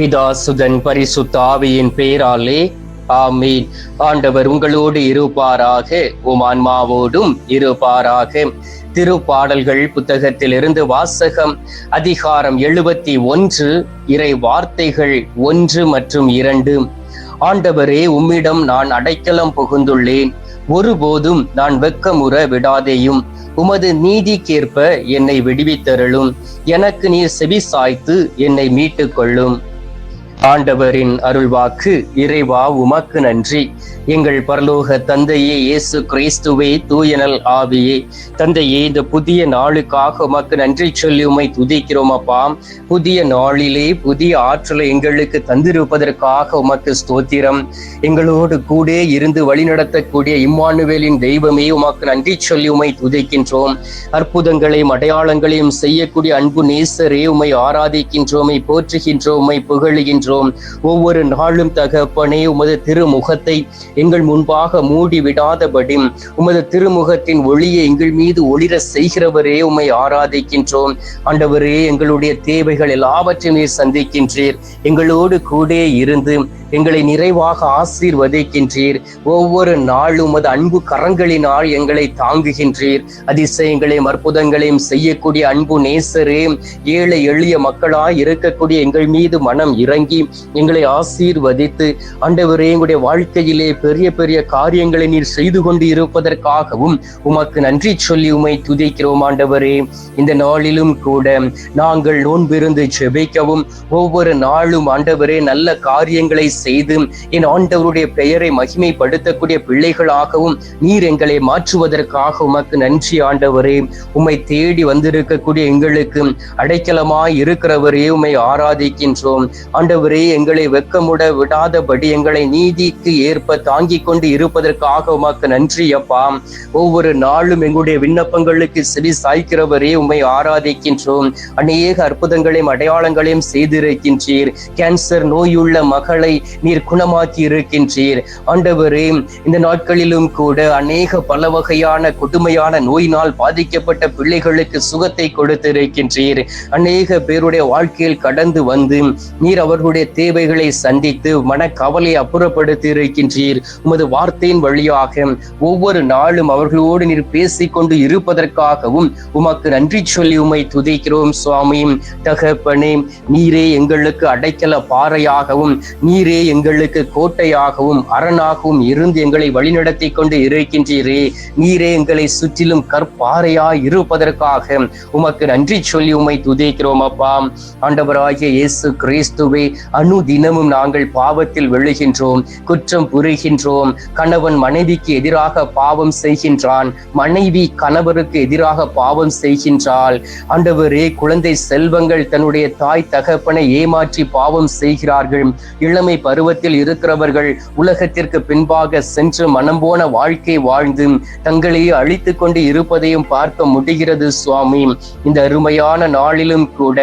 பிதா சுதன் பரிசுத்த ஆவியின் பேராலே ஆமீன். ஆண்டவர் உங்களோடு இருப்பாராக உம் ஆன்மாவோடும் இருப்பாராக. திருப்பாடல்கள் புத்தகத்திலிருந்து வாசகம் அதிகாரம் எழுபத்தி ஒன்று இறை வார்த்தைகள் ஒன்று மற்றும் இரண்டு. ஆண்டவரே உம்மிடம் நான் அடைக்கலம் புகுந்துள்ளேன். ஒருபோதும் நான் வெக்கமுற விடாதேயும். உமது நீதிக்கேற்ப என்னை விடுவித்தருளும். எனக்கு நீர் செவி சாய்த்து என்னை மீட்டுக் கொள்ளும் ஆண்டவரின் அருள்வாக்கு இறைவா உமக்கு நன்றி. எங்கள் பரலோக தந்தையே இயேசு கிறிஸ்துவே தூயனல் ஆவியே. தந்தையே இந்த புதிய நாளுக்காக உமக்கு நன்றி சொல்லி உமை துதிக்கிறோம் அப்பா. புதிய நாளிலே புதிய ஆற்றலை எங்களுக்கு தந்திருப்பதற்காக உமக்கு ஸ்தோத்திரம். எங்களோடு கூட இருந்து வழிநடத்தக்கூடிய இம்மானுவேலின் தெய்வமே உமக்கு நன்றி சொல்லி உமை துதிக்கின்றோம். அற்புதங்களையும் அடையாளங்களையும் செய்யக்கூடிய அன்பு நேசரே உமை ஆராதிக்கின்றோமை போற்றுகின்றோமை புகழுகின்றோம். புகழுகின்றோம் ஒவ்வொரு நாளும் தகப்பனே உமது திருமுகத்தை எங்கள் முன்பாக மூடி விடாதபடி உமது திருமுகத்தின் ஒளியை எங்கள் மீது ஒளிர செய்கிறவரே உமை ஆராதிக்கின்றோம். ஆண்டவரே எங்களுடைய தேவைகள் எல்லாவற்றையும் நீர் சந்திக்கின்றீர். எங்களோடு கூட இருந்து எங்களை நிறைவாக ஆசீர்வதிக்கின்றீர். ஒவ்வொரு நாளும் உமது அன்பு கரங்களினால் எங்களை தாங்குகின்றீர். அதிசயங்களையும் அற்புதங்களையும் செய்யக்கூடிய அன்பு நேசரே ஏழை எளிய மக்களாய் இருக்கக்கூடிய எங்கள் மீது மனம் இறங்கி எங்களை ஆசீர்வதித்து ஆண்டவரே எங்களுடைய வாழ்க்கையிலே பெரிய பெரிய காரியங்களை நீர் செய்து கொண்டு இருப்பதற்காகவும் உமக்கு நன்றி சொல்லி உமை துதிக்கிறோம் ஆண்டவரே. இந்த நாளிலும் கூட நாங்கள் நோன்பிருந்து ஜெபிக்கவும் ஒவ்வொரு நாளும் ஆண்டவரே நல்ல காரியங்களை செய்து என் ஆண்டவருடைய பெயரை மகிமைப்படுத்தக்கூடிய பிள்ளைகளாகவும் நீர் எங்களை மாற்றுவதற்காக உமக்கு நன்றி ஆண்டவரே. உம்மை தேடி வந்திருக்கக்கூடிய எங்களுக்கு அடைக்கலமாய் இருக்கிறவரே உம்மை ஆராதிக்கின்றோம். ஆண்டவர் ஆண்டவரே எங்களை வெக்கமுட விடாதபடி எங்களை நீதிக்கு ஏற்ப தாங்கிக் கொண்டு இருப்பதற்காக உமக்கு நன்றி அப்பா. ஒவ்வொரு நாளும் எங்களுடைய விண்ணப்பங்களுக்கு செவி சாய்க்கிறவரே உண்மை ஆராதிக்கின்றோம். அநேக அற்புதங்களையும் அடையாளங்களையும் செய்திருக்கின்றீர். கேன்சர் நோயுள்ள மகளை நீர் குணமாக்கி இருக்கின்றீர். ஆண்டவரே இந்த நாட்களிலும் கூட அநேக பல வகையான கொடுமையான நோயினால் பாதிக்கப்பட்ட பிள்ளைகளுக்கு சுகத்தை கொடுத்திருக்கின்றீர். அநேக பேருடைய வாழ்க்கையில் கடந்து வந்து நீர் அவர்களுடைய தேவைகளை சந்தித்து மனக்கவலை அப்புறப்படுத்தி இருக்கின்றீர் உமது வார்த்தையின் வழியாக ஒவ்வொரு நாளும் அவர்களோடு நீர் பேசிக்கொண்டு இருப்பதற்காகவும் உமக்கு நன்றி சொல்லி உமை துதிக்கிறோம் சுவாமி. தகப்பனே நீரே எங்களுக்கு அடைக்கல பாறையாகவும் நீரே எங்களுக்கு கோட்டையாகவும் அரணாகவும் இருந்து எங்களை வழிநடத்தி கொண்டு இருக்கின்றீரே. நீரே எங்களை சுற்றிலும் கற்பாறையாய் இருப்பதற்காக உமக்கு நன்றி சொல்லி உமை துதிக்கிறோம் அப்பா. ஆண்டவராகிய இயேசு கிறிஸ்துவை அணு தினமும் நாங்கள் பாவத்தில் விழுகின்றோம் குற்றம் புரிகின்றோம். கணவன் மனைவிக்கு எதிராக பாவம் செய்கின்றான். மனைவி கணவருக்கு எதிராக பாவம் செய்கின்றாள். ஆண்டவரே குழந்தை செல்வங்கள் தன்னுடைய தாய் தகப்பனை ஏமாற்றி பாவம் செய்கிறார்கள். இளமை பருவத்தில் இருக்கிறவர்கள் உலகத்திற்கு பின்பாக சென்று மனம் போன வாழ்க்கை வாழ்ந்து தங்களையே அழித்து கொண்டு இருப்பதையும் பார்க்க முடிகிறது சுவாமி. இந்த அருமையான நாளிலும் கூட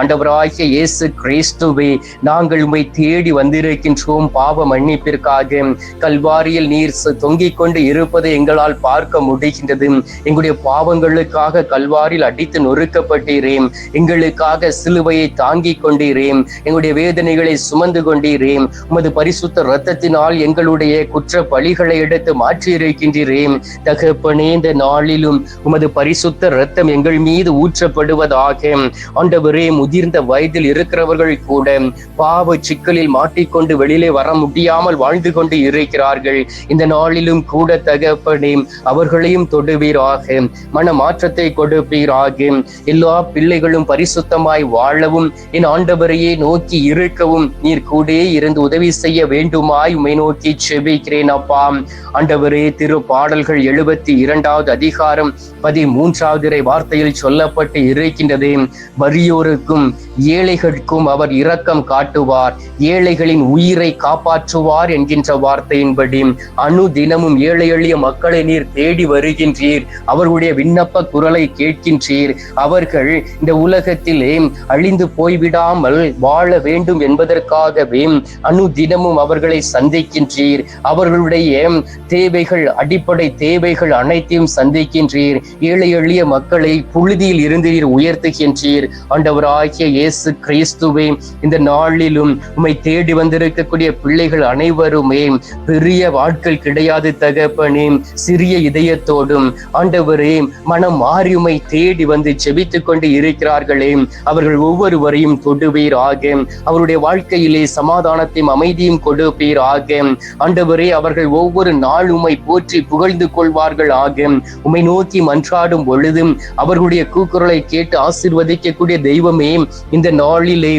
ஆண்டவராகிய இயேசு கிறிஸ்துவே நாங்கள் உம்மை தேடி வந்திருக்கின்றோம். பாவ மன்னிப்பிற்காக கல்வாரியில் நீர் தொங்கிக் கொண்டு இருப்பதை எங்களால் பார்க்க முடிகின்றது. எங்களுடைய பாவங்களுக்காக கல்வாரில் அடித்து நொறுக்கப்பட்டீரேன். எங்களுக்காக சிலுவையை தாங்கிக் கொண்டீரேன். எங்களுடைய வேதனைகளை சுமந்து கொண்டீரேன். உமது பரிசுத்த இரத்தத்தினால் எங்களுடைய குற்ற பழிகளை எடுத்து மாற்றியிருக்கின்றீரேம் தகப்பனே இந்த நாளிலும் உமது பரிசுத்த இரத்தம் எங்கள் மீது ஊற்றப்படுவதாக. ஆண்டவரே முதிர்ந்த வயதில் இருக்கிறவர்கள் கூட பாவ சிக்கலில் மாட்டிக்கொண்டு வெளியிலே வர முடியாமல் வாழ்ந்து கொண்டு இருக்கிறார்கள். இந்த நாளிலும் கூட தகப்பனே அவர்களையும் தொடுவீராக. மன மாற்றத்தை கொடுப்பீராக. எல்லா பிள்ளைகளும் பரிசுத்தமாய் வாழவும் என் ஆண்டவரையே நோக்கி இருக்கவும் நீர் கூடே இருந்து உதவி செய்ய வேண்டுமாய் உமை நோக்கி செபிக்கிறேன் அப்பா. ஆண்டவரே திரு பாடல்கள் எழுபத்தி இரண்டாவது அதிகாரம் பதிமூன்றாவது வார்த்தையில் சொல்லப்பட்டு இருக்கின்றது. வறியோருக்கும் ஏழைகளுக்கும் அவர் இரக்கம் காட்டுவார் ஏழைகளின் உயிரை காப்பாற்றுவார் என்கின்ற வார்த்தையின்படி அணு தினமும் ஏழை எளிய மக்களை நீர் தேடி வருகின்றீர். அவர்களுடைய விண்ணப்ப குரலை கேட்கின்றீர். அவர்கள் இந்த உலகத்திலே அழிந்து போய்விடாமல் வாழ வேண்டும் என்பதற்காகவே அணு தினமும் அவர்களை சந்திக்கின்றீர். அவர்களுடைய தேவைகள் அடிப்படை தேவைகள் அனைத்தையும் சந்திக்கின்றீர். ஏழை எளிய மக்களை புழுதியில் இருந்து நீர் உயர்த்துகின்றீர். ஆண்டவராகிய இயேசு கிறிஸ்துவே இந்த நாள் நாளிலும் உமை தேடி வந்திருக்கக்கூடிய பிள்ளைகள் அனைவருமே பெரிய வாழ்க்கை கிடையாது தகப்பனே சிறிய இதயத்தோடும் ஆண்டவரே மனம் மாறி உமை தேடி வந்து ஜெபித்துக் கொண்டு இருக்கிறார்களே. அவர்கள் ஒவ்வொருவரையும் தொடுவீராக. அவருடைய வாழ்க்கையிலே சமாதானத்தையும் அமைதியும் கொடுப்பீராக. ஆண்டவரே அவர்கள் ஒவ்வொரு நாள் உம்மை போற்றி புகழ்ந்து கொள்வார்கள் ஆக உம்மை நோக்கி மன்றாடும் பொழுதும் அவர்களுடைய கூக்குரலை கேட்டு ஆசிர்வதிக்கக்கூடிய தெய்வமே இந்த நாளிலே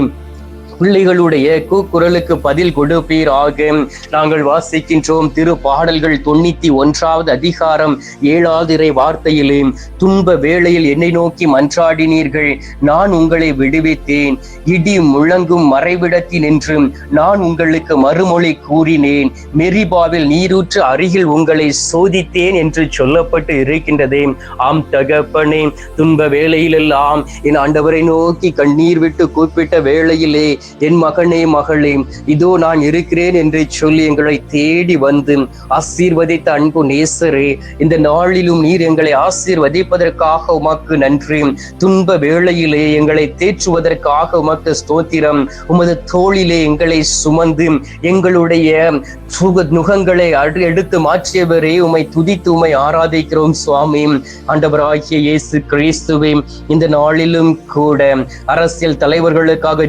பிள்ளைகளுடைய கூக்குரலுக்கு பதில் கொடுப்பீராக. நாங்கள் வாசிக்கின்றோம் திரு பாடல்கள் தொண்ணூத்தி ஒன்றாவது அதிகாரம் ஏழாவது இறை வார்த்தையிலே. துன்ப வேளையில் என்னை நோக்கி மன்றாடினீர்கள். நான் உங்களை விடுவித்தேன். இடி முழங்கும் மறைவிடத்தில் நின்று நான் உங்களுக்கு மறுமொழி கூறினேன். மெரிபாவில் நீரூற்று அருகில் உங்களை சோதித்தேன் என்று சொல்லப்பட்டு இருக்கின்றதே. ஆம் தகப்பனே துன்ப வேளையிலெல்லாம் என் ஆண்டவரை நோக்கி கண்ணீர் விட்டு கூப்பிட்ட வேளையிலே என் மகனே மகளே இதோ நான் இருக்கிறேன் என்று சொல்லி எங்களை தேடி வந்து ஆசீர்வதித்த அன்பு நேசரே இந்த நாளிலும் நீர் எங்களை ஆசீர்வதிப்பதற்காக உமக்கு நன்றி. துன்ப வேளையிலே எங்களை தேற்றுவதற்காக உமக்கு ஸ்தோத்திரம். உமது தோளிலே எங்களை சுமந்து எங்களுடைய சுக நுகங்களை அடு- எடுத்து மாற்றியவரே உமை துதித்து உமை ஆராதிக்கிறோம் சுவாமி. ஆண்டவராகிய இயேசு கிறிஸ்துவே இந்த நாளிலும் கூட அரசியல் தலைவர்களுக்காக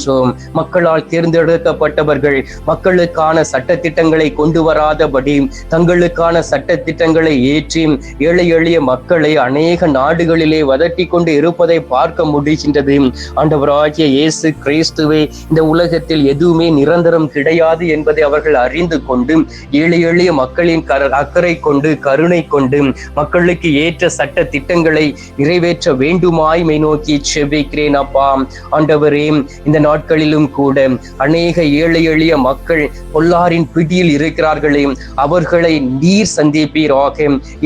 ஜெபிக்கின்றோம் மக்களால் தேர்ந்தெடுக்கப்பட்டவர்கள் மக்களுக்கான சட்டத்திட்டங்களை கொண்டு வராதபடி தங்களுக்கான சட்டத்திட்டங்களை ஏற்றி ஏழை எளிய மக்களை அநேக நாடுகளிலே வதட்டி கொண்டு இருப்பதை பார்க்க முடிகின்றது. ஆண்டவராகிய இயேசு கிறிஸ்துவே இந்த உலகத்தில் எதுவுமே நிரந்தரம் கிடையாது என்பதை அவர்கள் அறிந்து கொண்டு ஏழை எளிய மக்களின் அக்கறை கொண்டு கருணை கொண்டு மக்களுக்கு ஏற்ற சட்ட திட்டங்களை நிறைவேற்ற வேண்டுமாய்மை நோக்கி செவிக்கிறேன் அப்பா. ஆண்டவரே இந்த நாட்களிலும் கூட அநேக ஏழை எளிய மக்கள் பொல்லாரின் பிடியில் இருக்கிறார்களே அவர்களை நீர் சந்திப்பீராக.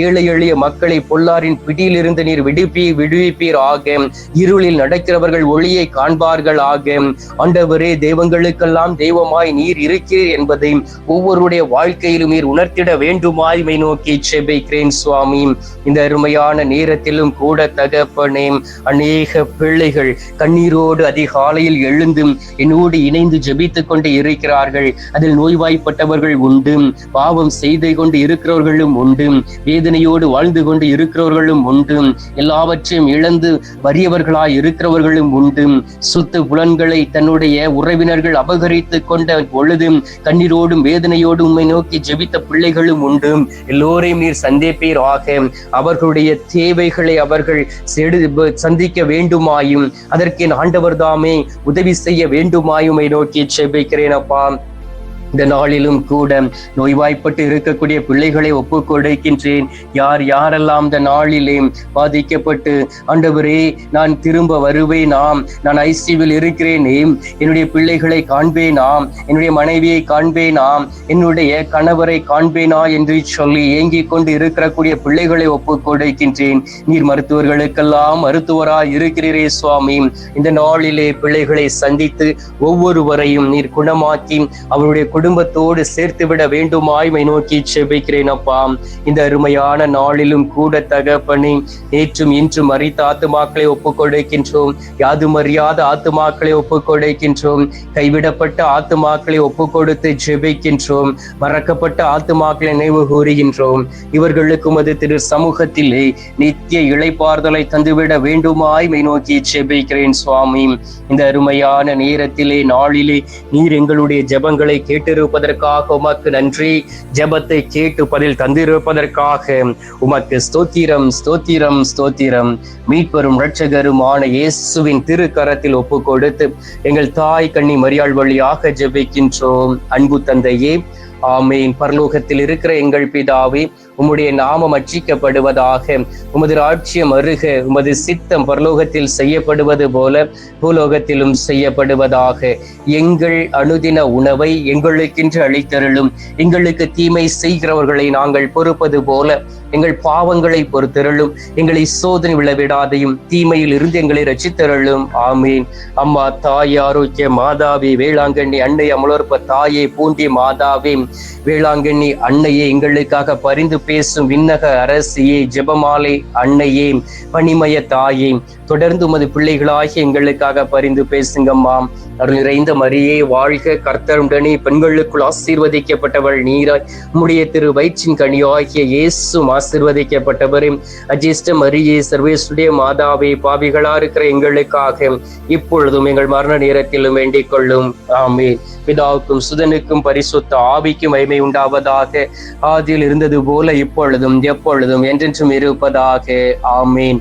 ஏழை எளிய மக்களை பொல்லாரின் பிடியில் இருந்து நீர் விடுப்பி விடுவிப்பீராக. இருளில் நடக்கிறவர்கள் ஒளியை காண்பார்கள் ஆக ஆண்டவரே தெய்வங்களுக்கெல்லாம் தெய்வமாய் நீர் இருக்கிறீர் என்பதை ஒவ்வொருடைய வாழ்க்கையிலும் நீர் உணர்த்திட வேண்டுமாய் மை நோக்கி செபிக்கிறேன் சுவாமி. இந்த அருமையான நேரத்திலும் கூட தகப்பனே அநேக பிள்ளைகள் கண்ணீரோடு அதிகாலையில் எழுந்து எழுந்தும் என்னோடு இணைந்து ஜெபித்துக் கொண்டு இருக்கிறார்கள். அதில் நோய்வாய்ப்பட்டவர்கள் உண்டு. பாவம் செய்து கொண்டு இருக்கிறவர்களும் உண்டு. வேதனையோடு வாழ்ந்து கொண்டு இருக்கிறவர்களும் உண்டு. எல்லாவற்றையும் இழந்து வறியவர்களாய் இருக்கிறவர்களும் உண்டு. சுத்து புலன்களை தன்னுடைய உறவினர்கள் அபகரித்து கொண்ட பொழுதும் கண்ணீரோடும் வேதனையோடும் உண்மை நோக்கி ஜெபித்த பிள்ளைகளும் உண்டு. எல்லோரையும் நீர் சந்திப்பீர் ஆக அவர்களுடைய தேவைகளை அவர்கள் சந்திக்க வேண்டுமாயும். அதற்கு ஆண்டவர் தாமே உதவி செய்ய வேண்டுமாயுமை நோக்கி செபிக்கிறேன் அப்பா இந்த நாளிலும் கூட நோய்வாய்ப்பட்டு இருக்கக்கூடிய பிள்ளைகளை ஒப்பு கொடுக்கின்றேன் யார் யாரெல்லாம் இந்த நாளிலே பாதிக்கப்பட்டு ஆண்டவரே நான் திரும்ப வருவேனாம். நான் ஐசியூவில் இருக்கிறேனே என்னுடைய பிள்ளைகளை காண்பேனாம். என்னுடைய மனைவியை காண்பேனாம். என்னுடைய கணவரை காண்பேனா என்று சொல்லி ஏங்கிக் கொண்டு இருக்கக்கூடிய பிள்ளைகளை ஒப்பு கொடுக்கின்றேன் நீர் மருத்துவர்களுக்கெல்லாம் மருத்துவராய் இருக்கிறீரே சுவாமி. இந்த நாளிலே பிள்ளைகளை சந்தித்து ஒவ்வொருவரையும் நீர் குணமாக்கி அவருடைய குடும்பத்தோடு சேர்த்து விட வேண்டுமாய்மை நோக்கி செபிக்கிறேன் அப்பா. இந்த அருமையான நாளிலும் கூட தகப்பனே நேற்றும் இன்றும் அறித்த ஆத்துமாக்களை ஒப்புக் கொடுக்கின்றோம் யாதும் அறியாத ஆத்துமாக்களை ஒப்புக் கொடுக்கின்றோம் கைவிடப்பட்ட ஆத்துமாக்களை ஒப்புக் கொடுத்து ஜெபிக்கின்றோம். மறக்கப்பட்ட ஆத்துமாக்களை நினைவு கூறுகின்றோம். இவர்களுக்கு உமது திரு சமூகத்திலே நித்திய இழைப்பார்தலை தந்துவிட வேண்டுமாய்மை நோக்கி ஜெபிக்கிறேன் சுவாமி. இந்த அருமையான நேரத்திலே நாளிலே நீர் எங்களுடைய ஜபங்களை கேட்டு தந்திருப்பதற்காக உமக்கு நன்றி. ஜபத்தை கேட்டு பதில் தந்திருப்பதற்காக உமக்கு ஸ்தோத்திரம் ஸ்தோத்திரம் ஸ்தோத்திரம். மீட்பெரும் இரட்சகருமான இயேசுவின் திருக்கரத்தில் ஒப்பு கொடுத்து எங்கள் தாய் கண்ணி மரியாள் வழியாக ஜெபிக்கின்றோம். அன்பு தந்தையே ஆமேன். பரலோகத்தில் இருக்கிற எங்கள் பிதாவே உம்முடைய நாமம் அச்சிக்கப்படுவதாக உமது ராட்சியம் அருக உமது சித்தம் பரலோகத்தில் செய்யப்படுவது போல பூலோகத்திலும் செய்யப்படுவதாக. எங்கள் அனுதின உணவை எங்களுக்கென்று அளித்தருளும். எங்களுக்கு தீமை செய்கிறவர்களை நாங்கள் பொறுப்பது போல எங்கள் பாவங்களை பொறுத்தருளும். எங்களை சோதனை விழவிடாதையும் தீமையில் இருந்து எங்களை ரட்சித்தருளும். ஆமீன். அம்மா தாய் ஆரோக்கிய மாதாவி வேளாங்கண்ணி அன்னை அமலோற்ப தாயே பூண்டி மாதாவே வேளாங்கண்ணி அன்னையே எங்களுக்காக பரிந்து பேசும் விண்ணக அரசியே ஜெபமாலை அன்னையே பனிமய தாயே தொடர்ந்து உமது பிள்ளைகளாகி எங்களுக்காக பரிந்து பேசுங்கம்மா. அருள் நிறைந்த மரியே வாழ்க கர்த்தருடனே பெண்களுக்குள் ஆசீர்வதிக்கப்பட்டவள் நீராய். உம்முடைய திரு வயிற்றின் கனியாகிய இயேசும் ஆசீர்வதிக்கப்பட்டவரே. அஜிஷ்ட மரியே சர்வேசுடைய மாதாவே பாவிகளா இருக்கிற எங்களுக்காக இப்பொழுதும் எங்கள் மரண நேரத்திலும் வேண்டிக் கொள்ளும். ஆமே பிதாவுக்கும் சுதனுக்கும் பரிசுத்த ஆவிக்கும் மகிமை உண்டாவதாக. ஆதியில் இருந்தது போல இப்பொழுதும் எப்பொழுதும் என்றென்றும் இருப்பதாக. ஆமீன்.